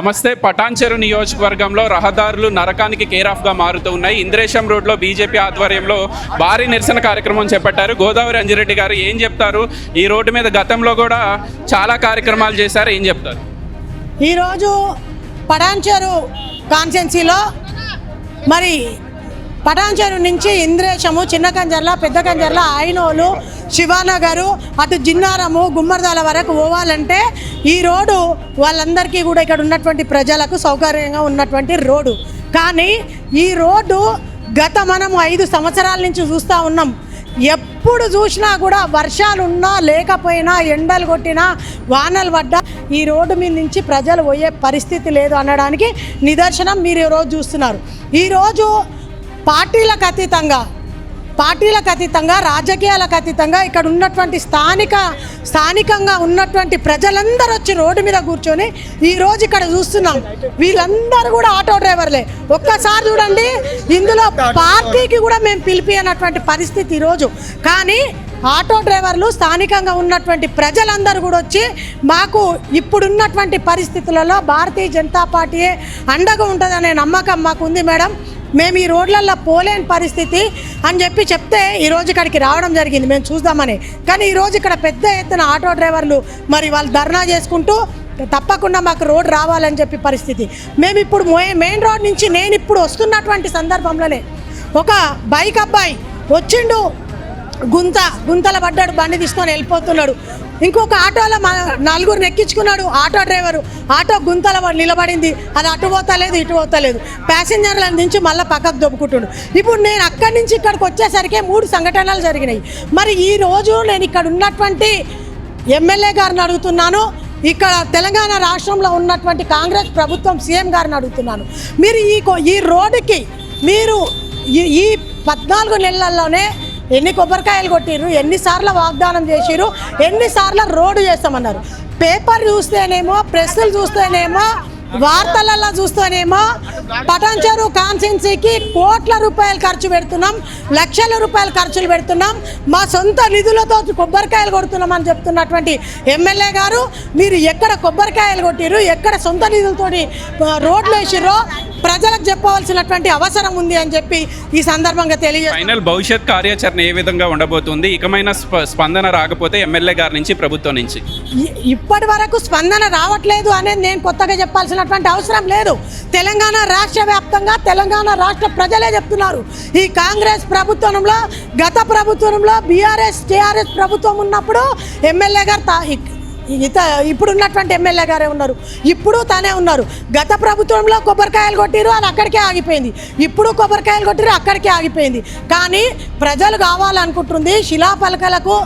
నమస్తే. పటాన్చెరు నియోజకవర్గంలో రహదారులు నరకానికి కేర్గా మారుతూ ఉన్నాయి. ఇంద్రేశం రోడ్లో బీజేపీ ఆధ్వర్యంలో భారీ నిరసన కార్యక్రమం చేపట్టారు. గోదావరి అంజిరెడ్డి గారు ఏం చెప్తారు? ఈ రోడ్డు మీద గతంలో కూడా చాలా కార్యక్రమాలు చేశారు. ఏం చెప్తారు? ఈరోజు పటాన్చెరు కాన్స్టెన్సీలో మరి పటాన్చెరు నుంచి ఇంద్రేశము చిన్న కంజర్ల పెద్ద కంజర్ల ఐనోలు శివానగరు అటు జిన్నారము గుమ్మర్దాల వరకు పోవాలంటే ఈ రోడ్డు వాళ్ళందరికీ కూడా ఇక్కడ ఉన్నటువంటి ప్రజలకు సౌకర్యంగా ఉన్నటువంటి రోడ్డు. కానీ ఈ రోడ్డు గత మనము ఐదు సంవత్సరాల నుంచి చూస్తూ ఉన్నాం. ఎప్పుడు చూసినా కూడా వర్షాలు ఉన్నా లేకపోయినా ఎండలు కొట్టినా వానలు పడ్డా ఈ రోడ్డు మీద నుంచి ప్రజలు పోయే పరిస్థితి లేదు అనడానికి నిదర్శనం మీరు ఈరోజు చూస్తున్నారు. ఈరోజు పార్టీలకు అతీతంగా పార్టీలకు అతీతంగా రాజకీయాలకు అతీతంగా ఇక్కడ ఉన్నటువంటి స్థానిక స్థానికంగా ఉన్నటువంటి ప్రజలందరూ వచ్చి రోడ్డు మీద కూర్చొని ఈ రోజు ఇక్కడ చూస్తున్నాం. వీళ్ళందరూ కూడా ఆటో డ్రైవర్లే. ఒక్కసారి చూడండి ఇందులో పార్టీకి కూడా మేము పిలిపినటువంటి పరిస్థితి ఈరోజు కానీ ఆటో డ్రైవర్లు స్థానికంగా ఉన్నటువంటి ప్రజలందరూ కూడా వచ్చి మాకు ఇప్పుడున్నటువంటి పరిస్థితులలో భారతీయ జనతా పార్టీయే అండగా ఉంటుందనే నమ్మకం మాకు ఉంది మేడం. మేము ఈ రోడ్లల్లో పోలేని పరిస్థితి అని చెప్పి చెప్తే ఈరోజు ఇక్కడికి రావడం జరిగింది. మేము చూద్దామని. కానీ ఈరోజు ఇక్కడ పెద్ద ఎత్తున ఆటో డ్రైవర్లు మరి వాళ్ళు ధర్నా చేసుకుంటూ తప్పకుండా మాకు రోడ్ రావాలని చెప్పి పరిస్థితి. మేము ఇప్పుడు మెయిన్ రోడ్ నుంచి నేను ఇప్పుడు వస్తున్నటువంటి సందర్భంలోనే ఒక బైక్ అబ్బాయి వచ్చిండు. గుంత గుంతల పడ్డాడు బండి తీసుకొని వెళ్ళిపోతున్నాడు. ఇంకొక ఆటోలో మా నలుగురిని ఎక్కించుకున్నాడు ఆటో డ్రైవరు. ఆటో గుంతల నిలబడింది. అది అటు పోతలేదు ఇటు పోతలేదు. ప్యాసింజర్లను దించి మళ్ళీ పక్కకు దొబ్బుకుంటుండు. ఇప్పుడు నేను అక్కడి నుంచి ఇక్కడికి వచ్చేసరికి మూడు సంఘటనలు జరిగినాయి. మరి ఈ రోజు నేను ఇక్కడ ఉన్నటువంటి ఎమ్మెల్యే గారిని అడుగుతున్నాను. ఇక్కడ తెలంగాణ రాష్ట్రంలో ఉన్నటువంటి కాంగ్రెస్ ప్రభుత్వం సీఎం గారిని అడుగుతున్నాను. మీరు ఈ ఈ రోడ్డుకి మీరు ఈ ఈ పద్నాలుగు నెలల్లోనే ఎన్ని కొబ్బరికాయలు కొట్టిర్రు ఎన్నిసార్లు వాగ్దానం చేసిర్రు ఎన్నిసార్లు రోడ్డు చేస్తామన్నారు. పేపర్ చూస్తేనేమో ప్రెస్లు చూస్తేనేమో వార్తలలో చూస్తేనేమో పటాన్చెరు కాన్సెన్సీకి కోట్ల రూపాయలు ఖర్చు పెడుతున్నాం లక్షల రూపాయలు ఖర్చులు పెడుతున్నాం మా సొంత నిధులతో కొబ్బరికాయలు కొడుతున్నాం అని చెప్తున్నటువంటి ఎమ్మెల్యే గారు మీరు ఎక్కడ కొబ్బరికాయలు కొట్టిర్రు ఎక్కడ సొంత నిధులతోటి రోడ్లు వేసిర్రో ప్రజలకు చెప్పవలసినటువంటి అవసరం ఉంది అని చెప్పి ఈ సందర్భంగా తెలియజేస్తాను ఫైనల్ భవిష్యత్ కార్యాచరణ ఏ విధంగా ఉండబోతుంది? ఇకమైన స్ప- స్పందన రాకపోతే ఎమ్మెల్యే గారి నుంచి ప్రభుత్వం నుంచి. ఇప్పటి వరకు స్పందన రావట్లేదు అనేది నేను కొత్తగా చెప్పాల్సినటువంటి అవసరం లేదు. తెలంగాణ రాష్ట్ర వ్యాప్తంగా తెలంగాణ రాష్ట్ర ప్రజలే చెప్తున్నారు. ఈ కాంగ్రెస్ ప్రభుత్వంలో గత ప్రభుత్వంలో బీఆర్ఎస్ టీఆర్ఎస్ ప్రభుత్వం ఉన్నప్పుడు ఎమ్మెల్యే గారు ఇత ఇప్పుడున్నటువంటి ఎమ్మెల్యే గారే ఉన్నారు. ఇప్పుడు తానే ఉన్నారు. గత ప్రభుత్వంలో కొబ్బరికాయలు కొట్టిరు అది అక్కడికే ఆగిపోయింది. ఇప్పుడు కొబ్బరికాయలు కొట్టిరు అక్కడికే ఆగిపోయింది. కానీ ప్రజలు కావాలనుకుంటుంది శిలాపలకలకు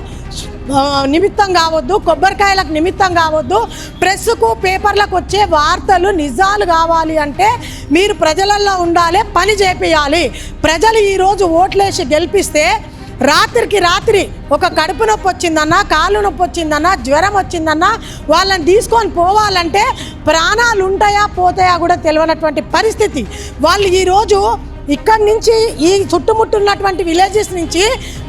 ఆ, నిమిత్తం కావద్దు కొబ్బరికాయలకు నిమిత్తం కావద్దు. ప్రెస్కు పేపర్లకు వచ్చే వార్తలు నిజాలు కావాలి అంటే మీరు ప్రజలలో ఉండాలి పని చేపియాలి. ప్రజలు ఈరోజు ఓట్లేసి గెలిపిస్తే రాత్రికి రాత్రి ఒక కడుపు నొప్పి వచ్చిందన్నా కాలు నొప్పి వచ్చిందన్నా జ్వరం వచ్చిందన్నా వాళ్ళని తీసుకొని పోవాలంటే ప్రాణాలు ఉంటాయా పోతాయా కూడా తెలియనటువంటి పరిస్థితి. వాళ్ళు ఈరోజు ఇక్కడి నుంచి ఈ చుట్టుముట్టున్నటువంటి విలేజెస్ నుంచి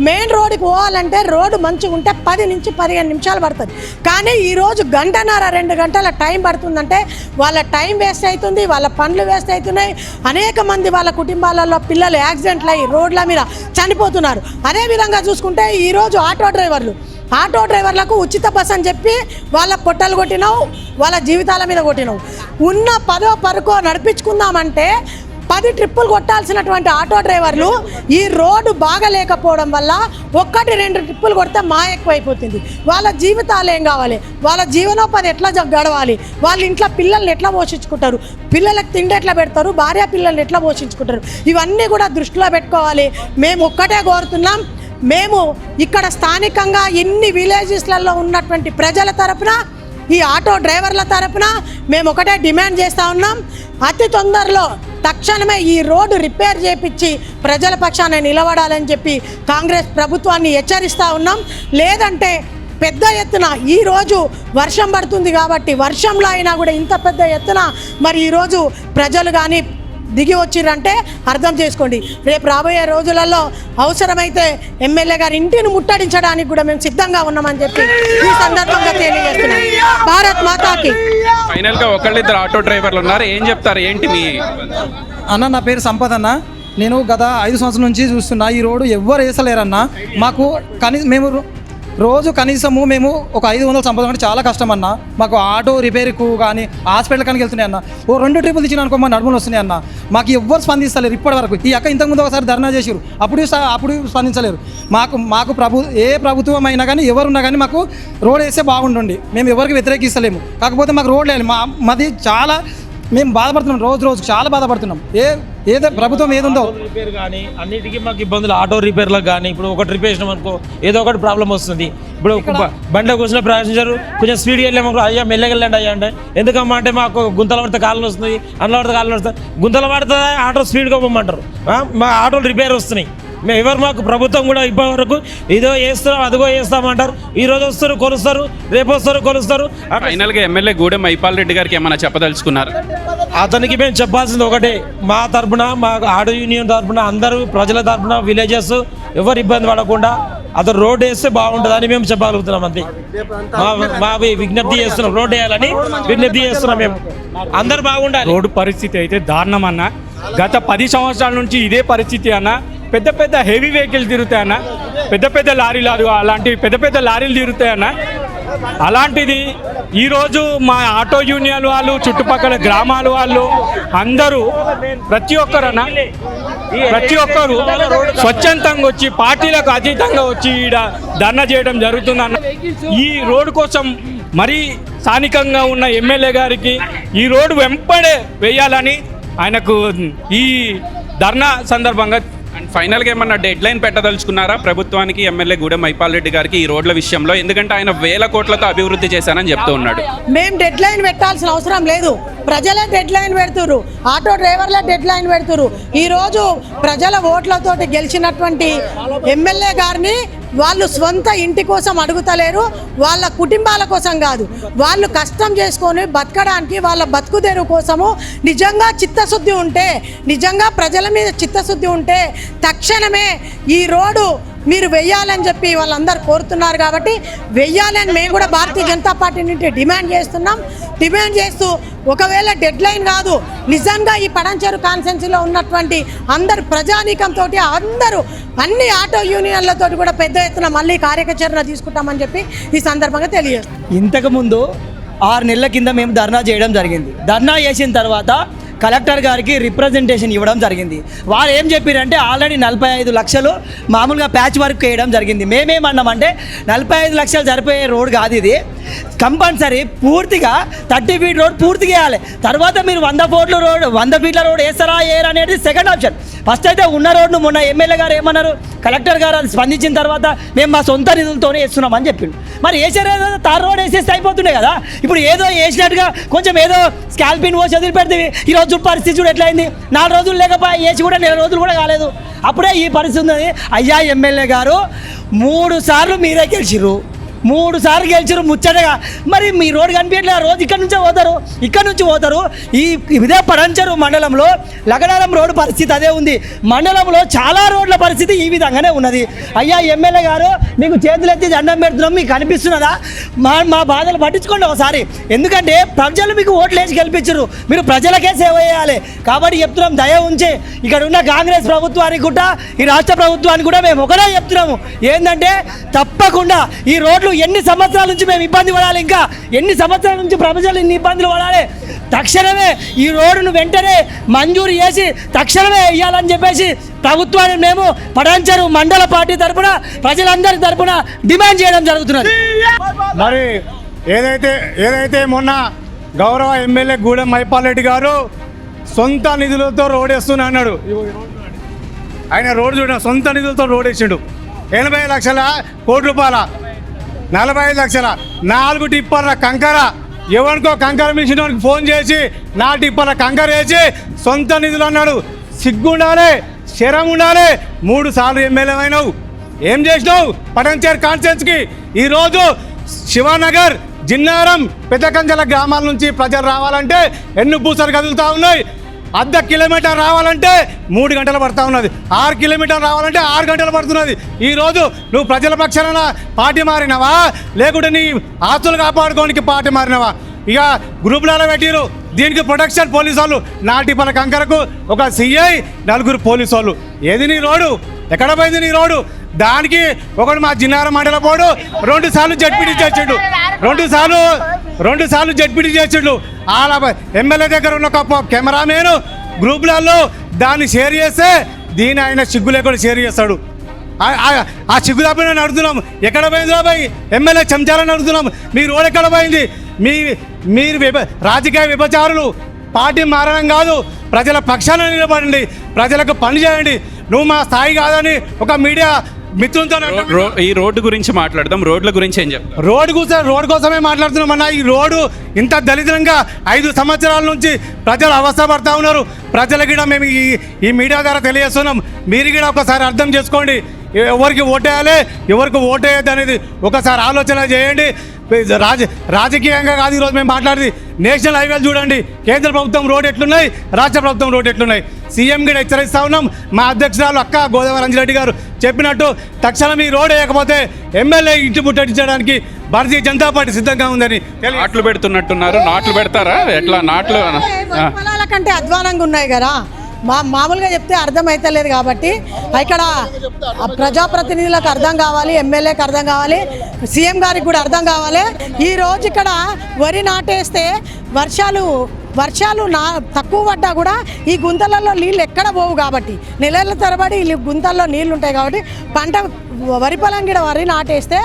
మెయిన్ రోడ్డుకి పోవాలంటే రోడ్డు మంచిగా ఉంటే పది నుంచి పదిహేను నిమిషాలు పడుతుంది. కానీ ఈరోజు గంటన్నర రెండు గంటల టైం పడుతుందంటే వాళ్ళ టైం వేస్ట్ అవుతుంది వాళ్ళ పనులు వేస్ట్ అవుతున్నాయి. అనేక మంది వాళ్ళ కుటుంబాలలో పిల్లలు యాక్సిడెంట్లు అయ్యి రోడ్ల మీద చనిపోతున్నారు. అదేవిధంగా చూసుకుంటే ఈరోజు ఆటో డ్రైవర్లు ఆటో డ్రైవర్లకు ఉచిత బస్ అని చెప్పి వాళ్ళ పొట్టలు కొట్టినావు వాళ్ళ జీవితాల మీద కొట్టినావు. ఉన్న పదో పరుకో నడిపించుకుందామంటే పది ట్రిప్పులు కొట్టాల్సినటువంటి ఆటో డ్రైవర్లు ఈ రోడ్డు బాగలేకపోవడం వల్ల ఒక్కటి రెండు ట్రిప్పులు కొడితే మా ఎక్కువైపోతుంది. వాళ్ళ జీవితాలు ఏం కావాలి? వాళ్ళ జీవనోపాధి ఎట్లా గడవాలి? వాళ్ళ ఇంట్లో పిల్లల్ని ఎట్లా పోషించుకుంటారు? పిల్లలకు తిండి ఎట్లా పెడతారు? భార్య పిల్లల్ని ఎట్లా పోషించుకుంటారు? ఇవన్నీ కూడా దృష్టిలో పెట్టుకోవాలి. మేము ఒక్కటే కోరుతున్నాం. మేము ఇక్కడ స్థానికంగా ఎన్ని విలేజెస్లలో ఉన్నటువంటి ప్రజల తరపున ఈ ఆటో డ్రైవర్ల తరపున మేము ఒకటే డిమాండ్ చేస్తూ ఉన్నాం. అతి తొందరలో తక్షణమే ఈ రోడ్డు రిపేర్ చేపించి ప్రజల పక్షాన నిలబడాలని చెప్పి కాంగ్రెస్ ప్రభుత్వాన్ని హెచ్చరిస్తూ ఉన్నాం. లేదంటే పెద్ద ఎత్తున ఈరోజు వర్షం పడుతుంది కాబట్టి వర్షంలో అయినా కూడా ఇంత పెద్ద ఎత్తున మరి ఈరోజు ప్రజలు కానీ దిగి వచ్చిరంటే అర్థం చేసుకోండి. రేపు రాబోయే రోజులలో అవసరమైతే ఎమ్మెల్యే గారి ఇంటిని ముట్టడించడానికి కూడా మేము సిద్ధంగా ఉన్నామని చెప్పి ఈ సందర్భంగా తెలియజేస్తున్నాం. భారత్ మాతాకి. ఫైనల్గా ఒకళ్ళిద్దరు ఆటో డ్రైవర్లు ఉన్నారు. ఏం చెప్తారు? ఏంటి మీ అన్న నా పేరు సంపద అన్న. నేను గత ఐదు సంవత్సరాల నుంచి చూస్తున్నా ఈ రోడ్డు ఎవ్వరు వేసలేరన్నా. మాకు కనీసం మేము రోజు కనీసము మేము ఒక ఐదు వందలు సంపాదించడం చాలా కష్టం అన్న మాకు ఆటో రిపేర్కు కానీ హాస్పిటల్ కానీ వెళ్తున్నాయి అన్న. ఓ రెండు ట్రిపులు ఇచ్చిన అనుకో మా నడుములు వస్తున్నాయి అన్న. మాకు ఎవ్వరు స్పందిస్తలేరు ఇప్పటి వరకు. ఈ అక్క ఇంతకుముందు ఒకసారి ధర్నా చేసారు అప్పుడు అప్పుడు స్పందించలేరు. మాకు మాకు ప్రభు ఏ ప్రభుత్వం అయినా కానీ ఎవరున్నా కానీ మాకు రోడ్ వేస్తే బాగుండండి. మేము ఎవరికి వ్యతిరేకిస్తలేము. కాకపోతే మాకు రోడ్ లేదు మా మాది చాలా మేము బాధపడుతున్నాం రోజు రోజు చాలా బాధపడుతున్నాం. ఏ ఏదో ప్రభుత్వం ఏది ఉందో రిపేర్ కానీ అన్నిటికీ మాకు ఇబ్బందులు ఆటో రిపేర్లకు కానీ ఇప్పుడు ఒకటి రిపేర్ చేసినాం అనుకో ఏదో ఒకటి ప్రాబ్లం వస్తుంది. ఇప్పుడు బండిలో కూర్చున్న ప్యాసింజర్ కొంచెం స్పీడ్గా వెళ్ళాము అయ్యా మెల్లగెళ్ళండి అయ్యా అంటే. ఎందుకమ్మా అంటే మాకు గుంతల పడితే కాళ్ళు వస్తుంది అందులో పడితే కాళ్ళు వస్తాయి. గుంతల పడితే ఆటో స్పీడ్గా పోమంటారు. మా ఆటోలు రిపేర్ వస్తున్నాయి. మేము ఎవరు మాకు ప్రభుత్వం కూడా ఇప్పటి వరకు ఇదో వేస్తున్నాం అదిగో వేస్తామంటారు ఈ రోజు వస్తారు కొలుస్తారు రేపు వస్తారు కొలుస్తారు. అట్లా ఫైనల్గా ఎమ్మెల్యే గూడెం మైపాల్ రెడ్డి గారికి ఏమైనా చెప్పదలుచుకున్నారు? అతనికి మేము చెప్పాల్సింది ఒకటే. మా తరపున మా ఆటో యూనియన్ తరపున అందరూ ప్రజల తరపున విలేజెస్ ఎవరు ఇబ్బంది పడకుండా అతను రోడ్ వేస్తే బాగుంటుందని మేము చెప్పగలుగుతున్నాం అంతే. మా మా విజ్ఞప్తి చేస్తున్నాం రోడ్ వేయాలని విజ్ఞప్తి చేస్తున్నాం మేము. అందరు బాగుండాలి. రోడ్డు పరిస్థితి అయితే దారుణం అన్న. గత పది సంవత్సరాల నుంచి ఇదే పరిస్థితి అన్న. పెద్ద పెద్ద హెవీ వెహికల్స్ తిరుగుతాయన్న పెద్ద పెద్ద లారీలు అది అలాంటివి పెద్ద పెద్ద లారీలు తిరుగుతాయన్నా అలాంటిది ఈరోజు మా ఆటో యూనియన్ వాళ్ళు చుట్టుపక్కల గ్రామాల వాళ్ళు అందరూ ప్రతి ఒక్కరన్న ప్రతి ఒక్కరు స్వచ్ఛందంగా వచ్చి పార్టీలకు అతీతంగా వచ్చి ఈడ ధర్నా చేయడం జరుగుతుందన్న ఈ రోడ్డు కోసం మరీ స్థానికంగా ఉన్న ఎమ్మెల్యే గారికి ఈ రోడ్డు వెంపడే వేయాలని ఆయనకు ఈ ధర్నా సందర్భంగా అండ్ ఫైనల్గా ఏమన్నా డెడ్ లైన్ పెట్టదలుచుకున్నారా? ప్రభుత్వానికి ఎమ్మెల్యే గూడెం మైపాల్ రెడ్డి గారికి ఈ రోడ్ల విషయంలో. ఎందుకంటే ఆయన వేల కోట్లతో అభివృద్ధి చేశానని చెప్తూ ఉన్నాడు. మేము డెడ్ లైన్ పెట్టాల్సిన అవసరం లేదు. ప్రజలే డెడ్ లైన్ పెడుతురు ఆటో డ్రైవర్లే డెడ్ లైన్ పెడుతురు ఈరోజు ప్రజల ఓట్లతోటి గెలిచినటువంటి ఎమ్మెల్యే గారిని వాళ్ళు సొంత ఇంటి కోసం అడుగుతలేరు వాళ్ళ కుటుంబాల కోసం కాదు. వాళ్ళు కష్టం చేసుకొని బతకడానికి వాళ్ళ బతుకుదేరు కోసము నిజంగా చిత్తశుద్ధి ఉంటే నిజంగా ప్రజల మీద చిత్తశుద్ధి ఉంటే తక్షణమే ఈ రోడ్డు మీరు వెయ్యాలని చెప్పి వాళ్ళందరూ కోరుతున్నారు కాబట్టి వెయ్యాలని మేము కూడా భారతీయ జనతా పార్టీ నుండి డిమాండ్ చేస్తున్నాం. డిమాండ్ చేస్తూ ఒకవేళ డెడ్ లైన్ కాదు నిజంగా ఈ పడంచెరు కాన్సెన్సీలో ఉన్నటువంటి అందరు ప్రజానీకంతో అందరూ అన్ని ఆటో యూనియన్లతో కూడా పెద్ద ఎత్తున మళ్ళీ కార్యచరణ తీసుకుంటామని చెప్పి ఈ సందర్భంగా తెలియజేస్తాం ఇంతకుముందు ఆరు నెలల కింద మేము ధర్నా చేయడం జరిగింది. ధర్నా చేసిన తర్వాత కలెక్టర్ గారికి రిప్రజెంటేషన్ ఇవ్వడం జరిగింది. వారు ఏం చెప్పారంటే ఆల్రెడీ నలభై ఐదు లక్షలు మామూలుగా ప్యాచ్ వర్క్ వేయడం జరిగింది. మేమేమన్నామంటే నలభై ఐదు లక్షలు సరిపోయే రోడ్ కాదు ఇది. కంపల్సరీ పూర్తిగా థర్టీ ఫీట్ రోడ్ పూర్తి చేయాలి. తర్వాత మీరు వంద ఫోట్ల రోడ్ వంద ఫీట్ల రోడ్ వేస్తారా ఏర్ అనేది సెకండ్ ఆప్షన్ ఫస్ట్ అయితే ఉన్న రోడ్ను మొన్న ఎమ్మెల్యే గారు ఏమన్నారు? కలెక్టర్ గారు అది స్పందించిన తర్వాత మేము మా సొంత నిధులతోనే వేస్తున్నాం అని చెప్పిండు. మరి వేసారు తార్ రోడ్ వేసేస్తే అయిపోతుండే కదా? ఇప్పుడు ఏదో వేసినట్టుగా కొంచెం ఏదో స్కాల్పిన్ పోసి వదిలిపెడితే ఈ రోజు పరిస్థితి చూడు ఎట్లయింది? నాలుగు రోజులు లేకపోయి వేసి కూడా నెల రోజులు కూడా కాలేదు. అప్పుడే ఈ పరిస్థితి ఉంది అయ్యా ఎమ్మెల్యే గారు మూడు సార్లు మీరే గెలిచిర్రు. మూడు సార్లు గెలిచారు ముచ్చటగా. మరి మీ రోడ్డు కనిపించట్లేదు రోజు ఇక్కడ నుంచే పోతారు ఇక్కడ నుంచి పోతారు. ఈ ఇదే పడంచరు మండలంలో లగడారం రోడ్డు పరిస్థితి అదే ఉంది. మండలంలో చాలా రోడ్ల పరిస్థితి ఈ విధంగానే ఉన్నది. అయ్యా ఎమ్మెల్యే గారు మీకు చేతులు ఎత్తి దండం పెడుతున్నాం మీకు కనిపిస్తున్నదా మా మా బాధలు పట్టించుకోండి ఒకసారి. ఎందుకంటే ప్రజలు మీకు ఓట్లు వేసి గెలిపించరు. మీరు ప్రజలకే సేవ చేయాలి. కాబట్టి చెప్తున్నాం దయ ఉంచి ఇక్కడ ఉన్న కాంగ్రెస్ ప్రభుత్వానికి కూడా ఈ రాష్ట్ర ప్రభుత్వానికి కూడా మేము ఒకటే చెప్తున్నాము. ఏంటంటే తప్పకుండా ఈ రోడ్లు ఎన్ని సంవత్సరాల నుంచి మేము ఇబ్బంది పడాలి ఇంకా? ఎన్ని సంవత్సరాల నుంచి ప్రజలు ఇన్ని ఇబ్బందులు పడాలి? తక్షణమే ఈ రోడ్డును వెంటనే మంజూరు చేసి తక్షణమే వేయాలని చెప్పేసి ప్రభుత్వాన్ని మేము పడంచరు మండల పార్టీ తరపున ప్రజలందరి తరపున డిమాండ్ చేయడం జరుగుతున్నది. మరి ఏదైతే ఏదైతే మొన్న గౌరవ ఎమ్మెల్యే గూడెం మైపాల్ రెడ్డి గారు సొంత నిధులతో రోడ్ వేస్తున్నా అన్నాడు. ఆయన రోడ్డు చూడ సొంత నిధులతో రోడ్ వేసిండు. ఎనభై లక్షల కోటి రూపాయల నలభై ఐదు లక్షల. నాలుగు టిప్పర్ల కంకర. ఎవరికో కంకర మిషన్ వానికి ఫోన్ చేసి నా టిప్పర్ల కంకర వేసి సొంత నిధులు అన్నాడు. సిగ్గుండాలి శరం ఉండాలి మూడు సార్లు ఎమ్మెల్యే అయినావు. ఏం చేసినావు? పటంచేర్ కాన్స్టెన్స్కి. ఈరోజు శివానగర్ జిన్నారం పెద్దకంజల గ్రామాల నుంచి ప్రజలు రావాలంటే ఎన్ని పూసలు కదులుతూ ఉన్నాయి. అర్ధ కిలోమీటర్ రావాలంటే మూడు గంటలు పడతా ఉన్నది. ఆరు కిలోమీటర్ రావాలంటే ఆరు గంటలు పడుతున్నది. ఈరోజు నువ్వు ప్రజల పక్షాన పార్టీ మారినవా? లేకుంటే నీ ఆస్తులు కాపాడుకోనికి పార్టీ మారినవా? ఇక గ్రూపులలో పెట్టిరు దీనికి ప్రొటెక్షన్ పోలీసు వాళ్ళు నాటిపల కంకరకు ఒక సిఐ నలుగురు పోలీసు వాళ్ళు ఏది నీ రోడ్డు? ఎక్కడ పోయింది నీ రోడ్డు? దానికి ఒకడు మా జిన్నార మండల పోడు రెండు సార్లు జడ్పీటీ చేసిండు రెండు సార్లు రెండు సార్లు జడ్పీటీ చేసిండు. వాళ్ళ ఎమ్మెల్యే దగ్గర ఉన్న ఒక కెమెరామెన్ గ్రూపులలో దాన్ని షేర్ చేస్తే దీని ఆయన సిగ్గు లేకుండా షేర్ చేస్తాడు. ఆ- ఆ- సిగ్గు తప్పిన అడుగుతున్నాం ఎక్కడ పోయింది రాబాయ్ ఎమ్మెల్యే చెంచాలని అడుగుతున్నాం మీ రోడ్ ఎక్కడ పోయింది? మీ మీరు విభ రాజకీయ విభచారులు పార్టీ మారడం కాదు. ప్రజల పక్షాన నిలబడండి. ప్రజలకు పని చేయండి. నువ్వు మా స్థాయి కాదని ఒక మీడియా మిత్రులతో ఈ రోడ్డు గురించి మాట్లాడదాం. రోడ్ల గురించి ఏం చెప్తారు రోడ్డు కోసం రోడ్డు కోసమే మాట్లాడుతున్నామన్నా ఈ రోడ్డు ఇంత దళితంగా ఐదు సంవత్సరాల నుంచి ప్రజలు అవస్థపడతా ఉన్నారు. ప్రజలకు కూడా మేము ఈ ఈ మీడియా ద్వారా తెలియజేస్తున్నాం. మీరు కూడా ఒకసారి అర్థం చేసుకోండి. ఎవరికి ఓటేయాలి ఎవరికి ఓటేయద్దు అనేది ఒకసారి ఆలోచన చేయండి. రాజ రాజకీయంగా కాదు ఈరోజు మేము మాట్లాడేది నేషనల్ హైవేలు చూడండి కేంద్ర ప్రభుత్వం రోడ్ ఎట్లున్నాయి రాష్ట్ర ప్రభుత్వం రోడ్ ఎట్లున్నాయి సీఎం కూడా హెచ్చరిస్తా ఉన్నాం మా అధ్యక్షురాలు అక్క గోదావరి అంజిరెడ్డి గారు చెప్పినట్టు తక్షణం ఈ రోడ్ వేయకపోతే ఎమ్మెల్యే ఇంటి ముట్టడించడానికి భారతీయ జనతా పార్టీ సిద్ధంగా ఉందని నాట్లు పెడుతున్నట్టున్నారు నాట్లు పెడతారా ఎట్లా నాట్లు కంటే అధ్వానంగా ఉన్నాయి కదా మా మామూలుగా చెప్తే అర్థమైతలేదు కాబట్టి ఇక్కడ ప్రజాప్రతినిధులకు అర్థం కావాలి ఎమ్మెల్యేకి అర్థం కావాలి సీఎం గారికి కూడా అర్థం కావాలి. ఈ రోజు ఇక్కడ వరి నాటేస్తే వర్షాలు వర్షాలు నా తక్కువ పడ్డా కూడా ఈ గుంతలలో నీళ్ళు ఎక్కడ పోవు కాబట్టి నెలల తరబడి ఈ గుంతల్లో నీళ్ళు ఉంటాయి కాబట్టి పంట వరి పొలం గిడ వరి నాటేస్తే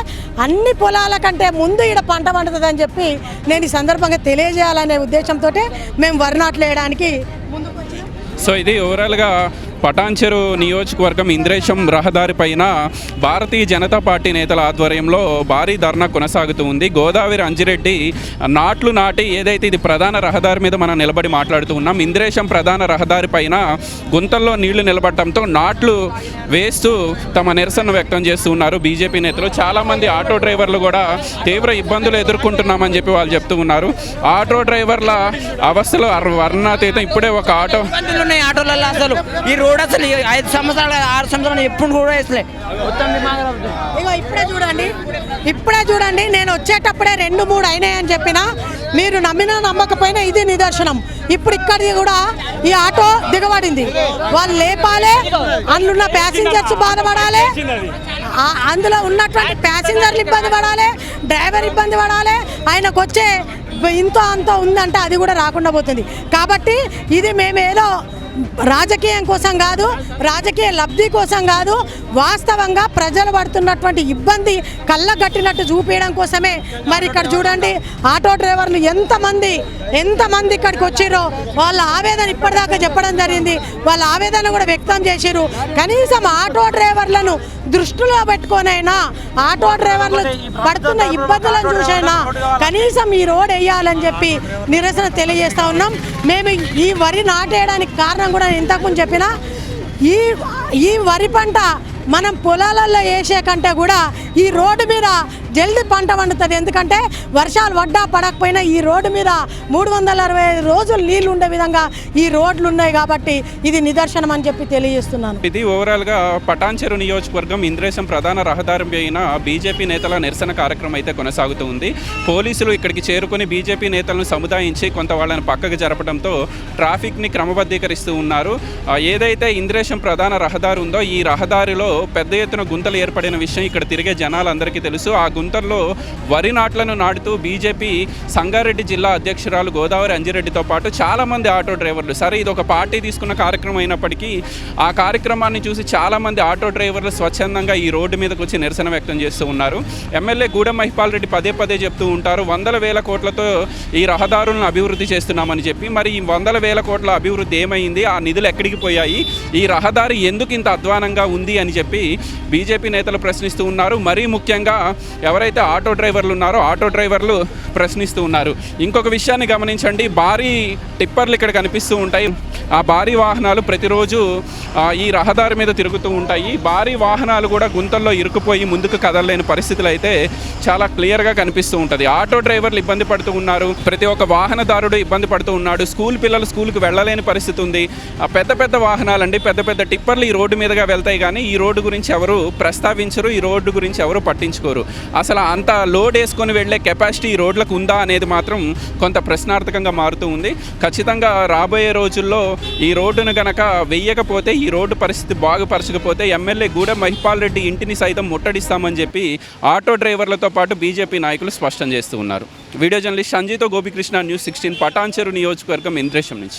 అన్ని పొలాల కంటే ముందు ఇక్కడ పంట పండుతుందని చెప్పి నేను ఈ సందర్భంగా తెలియజేయాలనే ఉద్దేశంతో మేము వరి నాట్లు వేయడానికి ముందు సో ఇది ఓవరాల్గా పటాన్చెరు నియోజకవర్గం ఇంద్రేశం రహదారి పైన భారతీయ జనతా పార్టీ నేతల ఆధ్వర్యంలో భారీ ధర్నా కొనసాగుతూ ఉంది. గోదావరి అంజిరెడ్డి నాట్లు నాటి ఏదైతే ఇది ప్రధాన రహదారి మీద మనం నిలబడి మాట్లాడుతూ ఉన్నాం ఇంద్రేశం ప్రధాన రహదారి పైన గుంతల్లో నీళ్ళు నిలబడటంతో నాట్లు వేస్తూ తమ నిరసన వ్యక్తం చేస్తూ ఉన్నారు బీజేపీ నేతలు. చాలామంది ఆటో డ్రైవర్లు కూడా తీవ్ర ఇబ్బందులు ఎదుర్కొంటున్నామని చెప్పి వాళ్ళు చెప్తూ ఉన్నారు. ఆటో డ్రైవర్ల అవస్థలు వర్ణాతీతం ఇప్పుడే ఒక ఆటో ఇబ్బందులు ఉన్నాయి ఆటోలలో అసలు. ఈ రోడ్ అసలు ఐదు సంవత్సరాలు ఆరు సంవత్సరాలు ఎప్పుడు కూడా వేసలే మొత్తం. ఇగో ఇప్పుడే చూడండి ఇప్పుడే చూడండి నేను వచ్చేటప్పుడే రెండు మూడు అయినాయని చెప్పిన మీరు నమ్మినా నమ్మకపోయినా ఇది నిదర్శనం. ఇప్పుడు ఇక్కడిది కూడా ఈ ఆటో దిగబడింది. వాళ్ళు లేపాలి అందులో ప్యాసింజర్స్ బాధపడాలి అందులో ఉన్నటువంటి ప్యాసింజర్లు ఇబ్బంది పడాలి డ్రైవర్ ఇబ్బంది పడాలి ఆయనకు వచ్చే ఇంత అంత ఉందంటే అది కూడా రాకుండా పోతుంది. కాబట్టి ఇది మేమేదో రాజకీయం కోసం కాదు రాజకీయ లబ్ధి కోసం కాదు వాస్తవంగా ప్రజలు పడుతున్నటువంటి ఇబ్బంది కళ్ళగట్టినట్టు చూపించడం కోసమే. మరి ఇక్కడ చూడండి ఆటో డ్రైవర్లు ఎంతమంది ఎంతమంది ఇక్కడికి వచ్చిరో వాళ్ళ ఆవేదన ఇప్పటిదాకా చెప్పడం జరిగింది. వాళ్ళ ఆవేదన కూడా వ్యక్తం చేసిరు కనీసం ఆటో డ్రైవర్లను దృష్టిలో పెట్టుకొనైనా ఆటో డ్రైవర్లు పడుతున్న ఇబ్బందులను చూసైనా కనీసం ఈ రోడ్ వేయాలని చెప్పి నిరసన తెలియజేస్తా ఉన్నాం. మేము ఈ వరి నాటేయడానికి కారణం కూడా ఇంతకుముందు చెప్పిన ఈ ఈ వరి పంట మనం పొలాలలో వేసే కంటే కూడా ఈ రోడ్డు మీద జల్దీ పంట పండుతుంది ఎందుకంటే వర్షాలు పడ్డా పడకపోయినా ఈ రోడ్డు మీద మూడు వందల అరవై ఐదు రోజులు నీళ్ళు ఉండే విధంగా ఈ రోడ్లు ఉన్నాయి కాబట్టి ఇది నిదర్శనం అని చెప్పి తెలియజేస్తున్నాను. ఇది ఓవరాల్గా పటాన్చెరు నియోజకవర్గం ఇంద్రేశం ప్రధాన రహదారి అయిన బీజేపీ నేతల నిరసన కార్యక్రమం అయితే కొనసాగుతూ ఉంది. పోలీసులు ఇక్కడికి చేరుకుని బీజేపీ నేతలను సముదాయించి కొంత వాళ్ళని పక్కకు జరపడంతో ట్రాఫిక్ని క్రమబద్ధీకరిస్తూ ఉన్నారు. ఏదైతే ఇంద్రేశం ప్రధాన రహదారి ఉందో ఈ రహదారిలో పెద్ద ఎత్తున గుంతలు ఏర్పడిన విషయం ఇక్కడ తిరిగే జనాలందరికీ తెలుసు. ఆ గుంతల్లో వరి నాట్లను నాటుతూ బీజేపీ సంగారెడ్డి జిల్లా అధ్యక్షురాలు గోదావరి అంజిరెడ్డితో పాటు చాలామంది ఆటో డ్రైవర్లు. సరే ఇది ఒక పార్టీ తీసుకున్న కార్యక్రమం అయినప్పటికీ ఆ కార్యక్రమాన్ని చూసి చాలామంది ఆటో డ్రైవర్లు స్వచ్ఛందంగా ఈ రోడ్డు మీదకు వచ్చి నిరసన వ్యక్తం చేస్తూ ఉన్నారు. ఎమ్మెల్యే గూడెం మహిపాల్ రెడ్డి పదే పదే చెప్తూ ఉంటారు వందల వేల కోట్లతో ఈ రహదారులను అభివృద్ధి చేస్తున్నామని చెప్పి. మరి ఈ వందల వేల కోట్ల అభివృద్ధి ఏమైంది? ఆ నిధులు ఎక్కడికి పోయాయి? ఈ రహదారి ఎందుకు ఇంత అధ్వానంగా ఉంది అని చెప్పి బీజేపీ నేతలు ప్రశ్నిస్తూ ఉన్నారు. మరీ ముఖ్యంగా ఎవరైతే ఆటో డ్రైవర్లు ఉన్నారో ఆటో డ్రైవర్లు ప్రశ్నిస్తూ ఉన్నారు. ఇంకొక విషయాన్ని గమనించండి. భారీ టిప్పర్లు ఇక్కడ కనిపిస్తూ ఉంటాయి. ఆ భారీ వాహనాలు ప్రతిరోజు ఈ రహదారి మీద తిరుగుతూ ఉంటాయి. భారీ వాహనాలు కూడా గుంతల్లో ఇరుకుపోయి ముందుకు కదలలేని పరిస్థితులు అయితే చాలా క్లియర్గా కనిపిస్తూ ఉంటుంది. ఆటో డ్రైవర్లు ఇబ్బంది పడుతూ ఉన్నారు. ప్రతి ఒక్క వాహనదారుడు ఇబ్బంది పడుతూ ఉన్నాడు. స్కూల్ పిల్లలు స్కూల్కి వెళ్ళలేని పరిస్థితి ఉంది. ఆ పెద్ద పెద్ద వాహనాలండి. పెద్ద పెద్ద టిప్పర్లు ఈ రోడ్డు మీదుగా వెళ్తాయి కానీ ఈ రోడ్డు రోడ్డు గురించి ఎవరు ప్రస్తావించరు ఈ రోడ్డు గురించి ఎవరు పట్టించుకోరు. అసలు అంత లోడ్ వేసుకొని వెళ్ళే కెపాసిటీ ఈ రోడ్లకు ఉందా అనేది మాత్రం కొంత ప్రశ్నార్థకంగా మారుతూ ఉంది. ఖచ్చితంగా రాబోయే రోజుల్లో ఈ రోడ్డును గనక వెయ్యకపోతే ఈ రోడ్డు పరిస్థితి బాగుపరచకపోతే ఎమ్మెల్యే గూడ మహిపాల్ రెడ్డి ఇంటిని సైతం ముట్టడిస్తామని చెప్పి ఆటో డ్రైవర్లతో పాటు బీజేపీ నాయకులు స్పష్టం చేస్తూ ఉన్నారు. వీడియో జర్నలిస్ట్ సంజీతో గోపికృష్ణ న్యూస్ సిక్స్టీన్ పటాన్చెరు నియోజకవర్గం ఇంద్రేశం నుంచి.